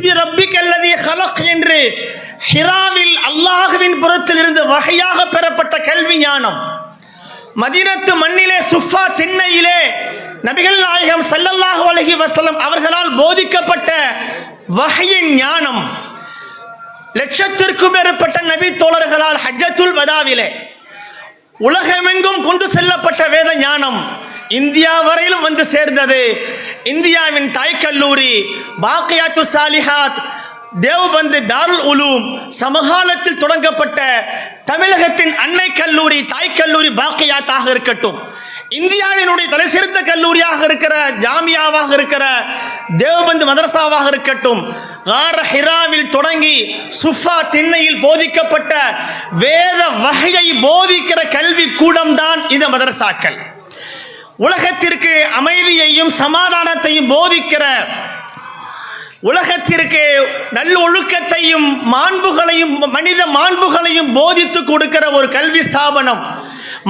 பிஸ்மி ரப்பிக் அல்லதி ஹலக் என்று ஹிராவில் அல்லாஹுவின் புறத்திலிருந்து வகையாக பெறப்பட்ட கல்வி ஞானம். மதினத்து மண்ணிலே சுஃபா திண்ணையிலே நபிகள் நாயகம் சல்லல்லாஹு அலஹி வசலம் அவர்களால் போதிக்கப்பட்ட வகையின் ஞானம். லட்சத்திற்கும் மேற்பட்ட நபி தோழர்களால் ஹஜ்ஜத்துல் வதாவிலே உலகமெங்கும் கொண்டு செல்லப்பட்ட வேத ஞானம் இந்தியா வரையிலும் வந்து சேர்ந்தது. இந்தியாவின் தாய் கல்லூரி பாக்கியாத்து சாலிஹாத் தேவபந்து தாருல் உலூம் சமகாலத்தில் தொடங்கப்பட்ட தமிழகத்தின் அன்னை கல்லூரி தாய் கல்லூரி பாக்கியாத்தாக இருக்கட்டும். இந்தியாவினுடைய தலை சிறந்த கல்லூரியாக இருக்கிற ஜாமியாவாக இருக்கிற தேவபந்து மதரசாவாக இருக்கட்டும் கார ஹிராவில் தொடங்கி சுஃபா திண்ணையில் போதிக்கப்பட்ட வேத வகையை போதிக்கிற கல்வி கூடம்தான் இந்த மதரசாக்கள். உலகத்திற்கு அமைதியையும் சமாதானத்தையும் போதிக்கிற உலகத்திற்கு நல்லொழுக்கத்தையும் மாண்புகளையும் மனித மாண்புகளையும் போதித்து கொடுக்கிற ஒரு கல்வி ஸ்தாபனம்.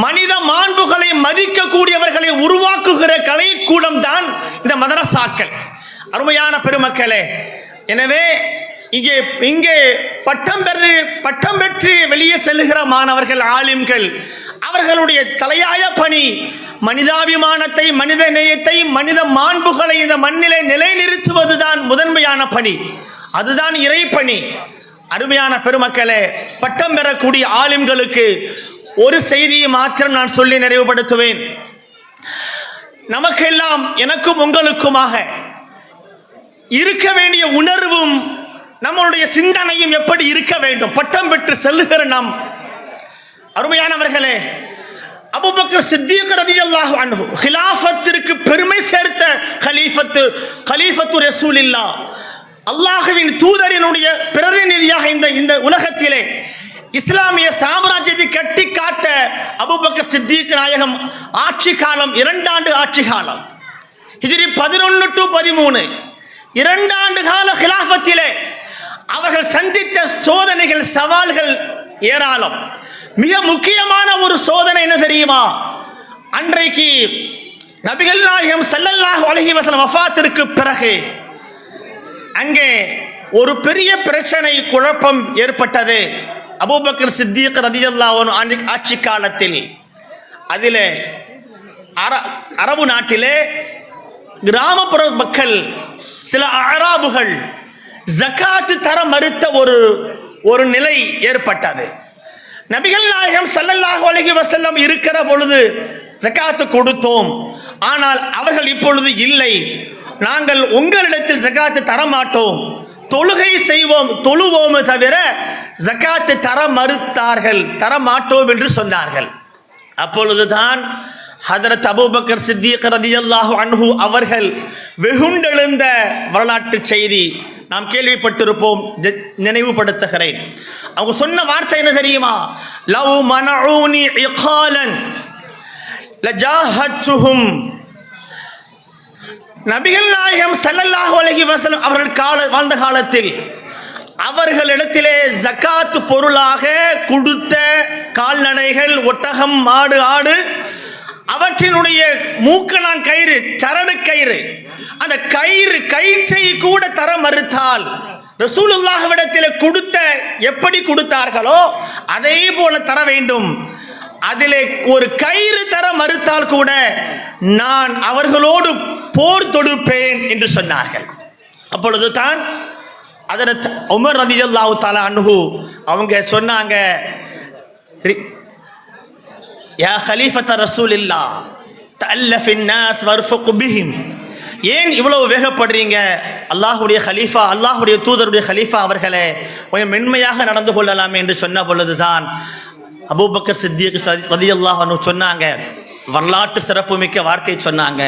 மனித மாண்புகளை மதிக்கக்கூடியவர்களை உருவாக்குகிற கலைக்கூடம் தான் இந்த மதரசாக்கள். அருமையான பெருமக்களே எனவே இங்கே இங்கே பட்டம் பெற்று பட்டம் பெற்று வெளியே செல்லுகிற மாணவர்கள் ஆலிம்கள் அவர்களுடைய தலையாய பணி மனிதாபிமானத்தை மனித நேயத்தை மனித மாண்புகளை இந்த மண்ணிலே நிலைநிறுத்துவதுதான் முதன்மையான பணி. அதுதான் இறைப்பணி. அருமையான பெருமக்களே பட்டம் பெறக்கூடிய ஆலிம்களுக்கு ஒரு செய்தியை மாத்திரம் நான் சொல்லி நிறைவுபடுத்துவேன். நமக்கெல்லாம் எனக்கும் உங்களுக்குமாக இருக்க வேண்டிய உணர்வும் நம்மளுடைய சிந்தனையும் எப்படி இருக்க வேண்டும்? பட்டம் பெற்று செல்லுகிற நாம் அருமையானவர்களே அபூபக்கர் சித்திக் அல்லாஹ் அன்ஹு ஹிலாஃபத்திற்கு பெருமை சேர்த்த கலீஃபத்து ரசூல் இல்லா அல்லாஹுவின் தூதரினுடைய பிரதிநிதியாக இந்த இந்த உலகத்திலே இஸ்லாமிய சாம்ராஜ்யத்தை கட்டி காத்த அபூபக்கர் சித்திக் நாயகம் ஆட்சி காலம் இரண்டாண்டு ஆட்சி காலம். ஹிஜிரி பதினொன்று டு பதிமூணு. இரண்டாண்டு கால ஹிலாஃபத்திலே அவர்கள் சந்தித்த சோதனைகள் சவால்கள் ஏராளம். மிக முக்கியமான ஒரு சோதனை என்ன தெரியுமா? அன்றைக்கு நபிகள் நாயகம் செல்லல்லாஹ் அழகி வஸல்லம் வஃபாத்திற்கு பிறகு அங்கே ஒரு பெரிய பிரச்சனை குழப்பம் ஏற்பட்டது. அபூபக்கர் சித்திக் ரதியல்லாஹு ஆட்சி காலத்தில் அதில் அரபு நாட்டிலே கிராமப்புற மக்கள் சில அராபுகள் ஜகாத்து தர மறுத்த ஒரு ஒரு நிலை ஏற்பட்டது. நபிகள் நாயகம் சல்லல்லாஹ் அலைஹி வசல்லம் இருக்கிற பொழுது ஜகாத்து கொடுத்தோம். ஆனால் அவர்கள் இப்பொழுது இல்லை. நாங்கள் உங்களிடத்தில் ஜக்காத்து தர மாட்டோம் தொழுகை செய்வோம் தொழுவோமே தவிர ஜக்காத்து தர மறுத்தார்கள். தர மாட்டோம் என்று சொன்னார்கள். அப்பொழுதுதான் ஹதரத் அபூபக்கர் சித்திக் ரதியல்லாஹு அன்ஹு அவர்கள் வெகுண்டெழுந்த வரலாற்று செய்தி நாம் கேள்விப்பட்டிருப்போம். நினைவுபடுத்துகிறேன். அவங்க சொன்ன வார்த்தை என்ன தெரியுமா? லவ் மனஊனி இகாலன் லஜாஹத்துஹும் நபிகள் நாயகம் ஸல்லல்லாஹு அலைஹி வசலம் அவர்கள் கால வாழ்ந்த காலத்தில் அவர்களிடத்திலே ஜக்காத்து பொருளாக கொடுத்த கால்நடைகள் ஒட்டகம் மாடு ஆடு அவற்றினுடைய மூக்கணான் கயிறு சரணு கயிறு அந்த கயிறு கயிற்றை கூட தர மறுத்தால் ரசூலுல்லாஹ்விடத்தில் கொடுத்த எப்படி கொடுத்தார்களோ அதே போல தர வேண்டும். அதிலே ஒரு கயிறு தர மறுத்தால் கூட நான் அவர்களோடு போர் தொடுப்பேன் என்று சொன்னார்கள். அப்பொழுது தான் அதனை உமர் ரதியல்லாஹு தாலா அனுகு அவங்க சொன்னாங்க "ரி- யா ஹலீஃபத்த ரசூலில்லா தல்லஃபின் நாஸ் வர்ஃபுக் பிஹிம். ஏன் இவ்வளவு வேகப்படுறீங்க? அல்லாஹுடைய ஹலீஃபா அல்லாஹுடைய தூதருடைய ஹலீஃபா அவர்களே கொஞ்சம் மென்மையாக நடந்து கொள்ளலாமே என்று சொன்ன பொழுதுதான் அபூபக்கர் சித்தியக்கு ரதியல்லாஹு அல்லாஹ் சொன்னாங்க. வரலாற்று சிறப்புமிக்க வார்த்தையை சொன்னாங்க.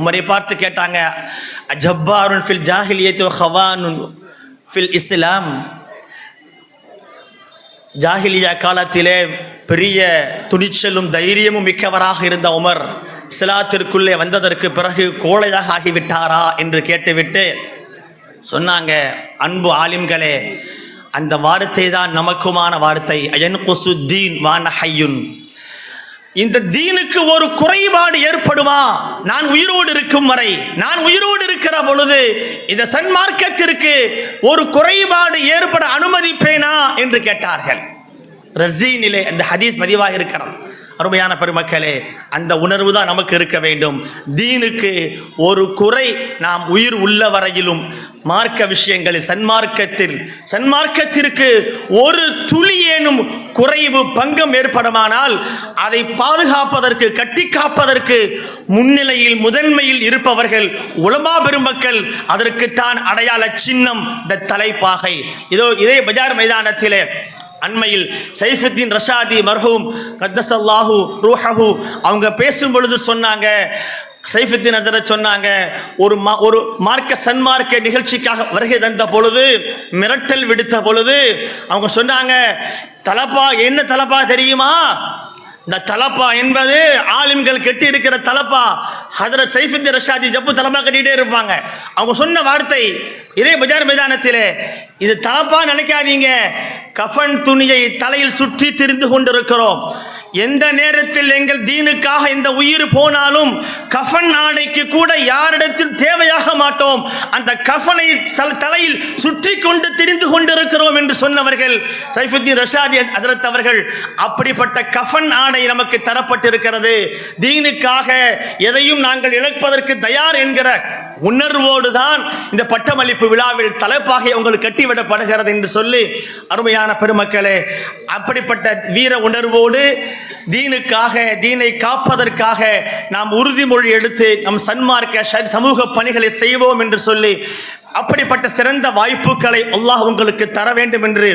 உமரை பார்த்து கேட்டாங்க அஜப்பாருன் ஃபில் ஜாஹிலியத்து ஹவானுன் ஃபில் இஸ்லாம். ஜாஹிலியா காலத்திலே பெரிய துணிச்சலும் தைரியமும் மிக்கவராக இருந்த உமர் இஸ்லாத்திற்குள்ளே வந்ததற்கு பிறகு கோழையாக ஆகிவிட்டாரா என்று கேட்டுவிட்டு சொன்னாங்க அன்பு ஆலிம்களே அந்த வார்த்தை தான் நமக்குமான வார்த்தை. அயன் கொசுத்தீன் வான ஹையுன் இந்த தீனுக்கு ஒரு குறைபாடு ஏற்படுமா? நான் உயிரோடு இருக்கும் வரை நான் உயிரோடு இருக்கிற பொழுது இந்த சன்மார்க்கத்திற்கு ஒரு குறைபாடு ஏற்பட அனுமதிப்பேனா? என்று கேட்டார்கள். ரசீனிலே அந்த ஹதீஸ் பதிவாக இருக்கிறோம் அருமையான பெருமக்களே அந்த உணர்வு தான் நமக்கு இருக்க வேண்டும். தீனுக்கு ஒரு குறை நாம் உயிர் உள்ள வரையிலும் மார்க்க விஷயங்களில் சன்மார்க்கத்தில் சன்மார்க்கத்திற்கு ஒரு துளியேனும் குறைவு பங்கம் ஏற்படுமானால் அதை பாதுகாப்பதற்கு கட்டி காப்பதற்கு முன்னிலையில் முதன்மையில் இருப்பவர்கள் உலமா பெருமக்கள் அதற்குத்தான் அடையாள சின்னம் இந்த தலைப்பாகை. இதோ இதே பஜார் மைதானத்திலே அண்மையில் சைஃபுத்தீன் ரஷாதி மர்ஹூம் கத்தசல்லாஹு ரூஹஹு அவங்க பேசும் பொழுது சொன்னாங்க சைஃபுத்தீன் ஹசரத் சொன்னாங்க ஒரு மா ஒரு மார்க்க சன்மார்க்க நிகழ்ச்சிக்காக வருகை தந்த பொழுது மிரட்டல் விடுத்த பொழுது அவங்க சொன்னாங்க தலப்பா என்ன தலப்பா தெரியுமா? இந்த தலப்பா என்பது ஆலிம்கள் கெட்டி இருக்கிற தலப்பா. ஹதர சைஃபுத்தி ரஷாஜி ஜப்பு தலப்பா கட்டிகிட்டே இருப்பாங்க. அவங்க சொன்ன வார்த்தை இதே பஜார் மைதானத்தில் இது தலப்பா நினைக்காதீங்க. கஃபன் துணியை தலையில் சுற்றி திரிந்து கொண்டிருக்கிறோம். எந்த நேரத்தில் எங்கள் தீனுக்காக இந்த உயிர் போனாலும் கஃபன் ஆடைக்கு கூட யாரிடத்தில் தேவை மாட்டோம். அந்த கஃனை தலையில் சுற்றி கொண்டு திரிந்து கொண்டிருக்கிறோம் என்று சொன்னவர்கள் சைஃபுத்தீன் ரஷாதி அதரத் அவர்கள் அப்படிப்பட்ட கஃன் ஆடை நமக்கு தரப்பட்டிருக்கிறது. தீனுக்காக எதையும் நாங்கள் இழப்பதற்கு தயார் என்கிற உணர்வோடு தான் இந்த பட்டமளிப்பு விழாவில் தலைப்பாகை உங்களுக்கு கட்டிவிடப்படுகிறது என்று சொல்லி அருமையான பெருமக்களே அப்படிப்பட்ட வீர உணர்வோடு தீனுக்காக தீனை காப்பதற்காக நாம் உறுதிமொழி எடுத்து நம் சன்மார்க்க சமூக பணிகளை செய்வோம் என்று சொல்லி அப்படிப்பட்ட சிறந்த வாய்ப்புகளை அல்லாஹ் உங்களுக்கு தர வேண்டும் என்று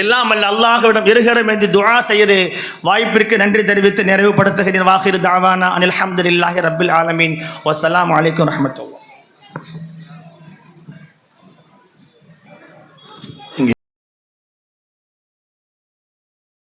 எல்லாம் அல்ல அல்லாஹ்விடம் இருகரம் என்று துஆ செய்து வாய்ப்பிற்கு நன்றி தெரிவித்து நிறைவுபடுத்துகிறேன் வாஹிர் தாவானா அனில் அல்ஹம்துலில்லாஹி ரப்பில் ஆலமீன். வசலாம் அலைக்கும் ரஹமத்துல்லா